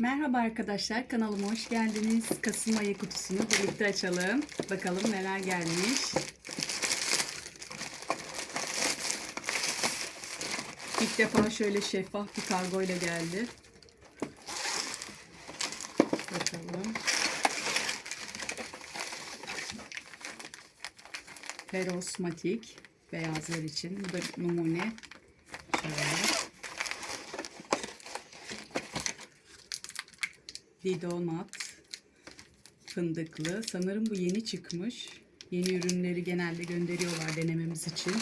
Merhaba arkadaşlar, kanalıma hoş geldiniz. Kasım ayı kutusunu birlikte açalım. Bakalım neler gelmiş. İlk defa şöyle şeffaf bir kargo ile geldi. Bakalım. Ferosmatik beyazlar için. Bu da numune. Şöyle. Didonat fındıklı. Sanırım bu yeni çıkmış. Yeni ürünleri genelde gönderiyorlar denememiz için.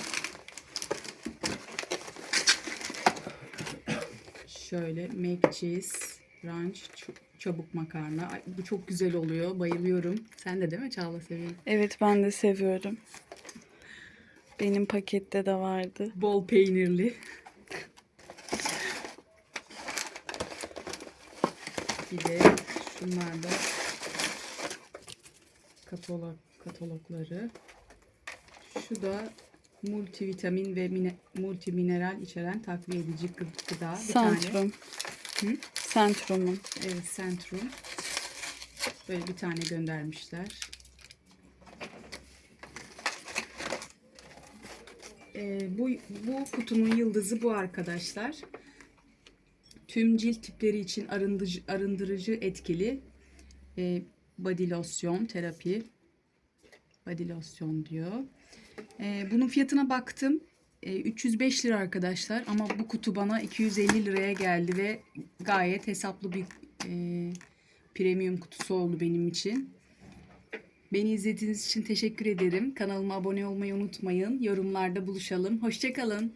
Şöyle mac cheese, ranch, çabuk makarna. Ay, bu çok güzel oluyor. Bayılıyorum. Sen de değil mi Çağla seviyorsun? Evet ben de seviyorum. Benim pakette de vardı. Bol peynirli. Bir de şunlar da katalog, katalogları. Şu da multivitamin ve mine, multimineral içeren takviye edici gı- gıda. Bir tane. Centrum. Hı? Centrum'un. Evet, Centrum. Böyle bir tane göndermişler. Ee, bu, bu kutunun yıldızı bu arkadaşlar. Tüm cilt tipleri için arındırıcı, arındırıcı etkili e, body lotion terapi. Body lotion diyor. Ee, bunun fiyatına baktım. Ee, 305 lira arkadaşlar ama bu kutu bana 250 liraya geldi ve gayet hesaplı bir e, premium kutusu oldu benim için. Beni izlediğiniz için teşekkür ederim. Kanalıma abone olmayı unutmayın. Yorumlarda buluşalım. Hoşçakalın.